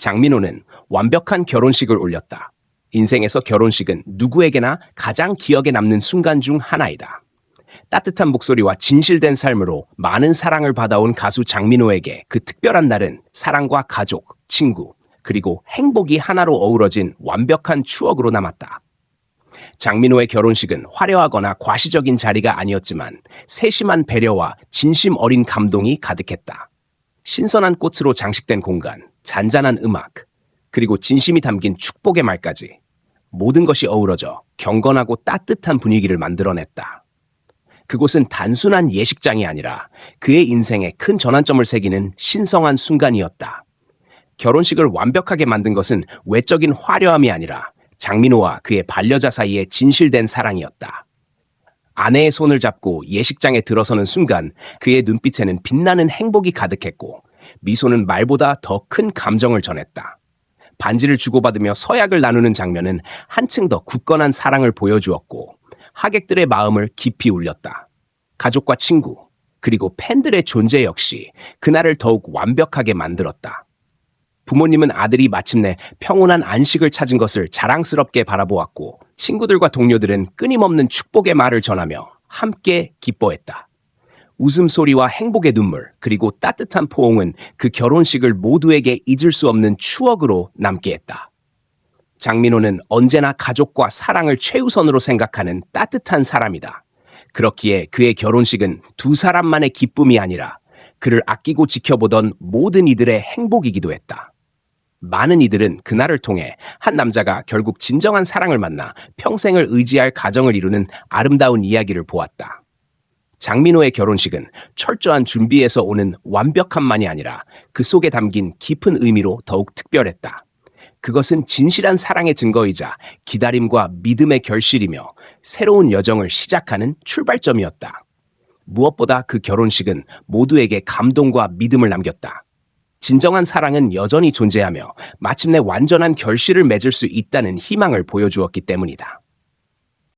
장민호는 완벽한 결혼식을 올렸다. 인생에서 결혼식은 누구에게나 가장 기억에 남는 순간 중 하나이다. 따뜻한 목소리와 진실된 삶으로 많은 사랑을 받아온 가수 장민호에게 그 특별한 날은 사랑과 가족, 친구, 그리고 행복이 하나로 어우러진 완벽한 추억으로 남았다. 장민호의 결혼식은 화려하거나 과시적인 자리가 아니었지만 세심한 배려와 진심 어린 감동이 가득했다. 신선한 꽃으로 장식된 공간, 잔잔한 음악, 그리고 진심이 담긴 축복의 말까지 모든 것이 어우러져 경건하고 따뜻한 분위기를 만들어냈다. 그곳은 단순한 예식장이 아니라 그의 인생에 큰 전환점을 새기는 신성한 순간이었다. 결혼식을 완벽하게 만든 것은 외적인 화려함이 아니라 장민호와 그의 반려자 사이의 진실된 사랑이었다. 아내의 손을 잡고 예식장에 들어서는 순간 그의 눈빛에는 빛나는 행복이 가득했고 미소는 말보다 더 큰 감정을 전했다. 반지를 주고받으며 서약을 나누는 장면은 한층 더 굳건한 사랑을 보여주었고 하객들의 마음을 깊이 울렸다. 가족과 친구, 그리고 팬들의 존재 역시 그날을 더욱 완벽하게 만들었다. 부모님은 아들이 마침내 평온한 안식을 찾은 것을 자랑스럽게 바라보았고 친구들과 동료들은 끊임없는 축복의 말을 전하며 함께 기뻐했다. 웃음소리와 행복의 눈물, 그리고 따뜻한 포옹은 그 결혼식을 모두에게 잊을 수 없는 추억으로 남게 했다. 장민호는 언제나 가족과 사랑을 최우선으로 생각하는 따뜻한 사람이다. 그렇기에 그의 결혼식은 두 사람만의 기쁨이 아니라 그를 아끼고 지켜보던 모든 이들의 행복이기도 했다. 많은 이들은 그날을 통해 한 남자가 결국 진정한 사랑을 만나 평생을 의지할 가정을 이루는 아름다운 이야기를 보았다. 장민호의 결혼식은 철저한 준비에서 오는 완벽함만이 아니라 그 속에 담긴 깊은 의미로 더욱 특별했다. 그것은 진실한 사랑의 증거이자 기다림과 믿음의 결실이며 새로운 여정을 시작하는 출발점이었다. 무엇보다 그 결혼식은 모두에게 감동과 믿음을 남겼다. 진정한 사랑은 여전히 존재하며 마침내 완전한 결실을 맺을 수 있다는 희망을 보여주었기 때문이다.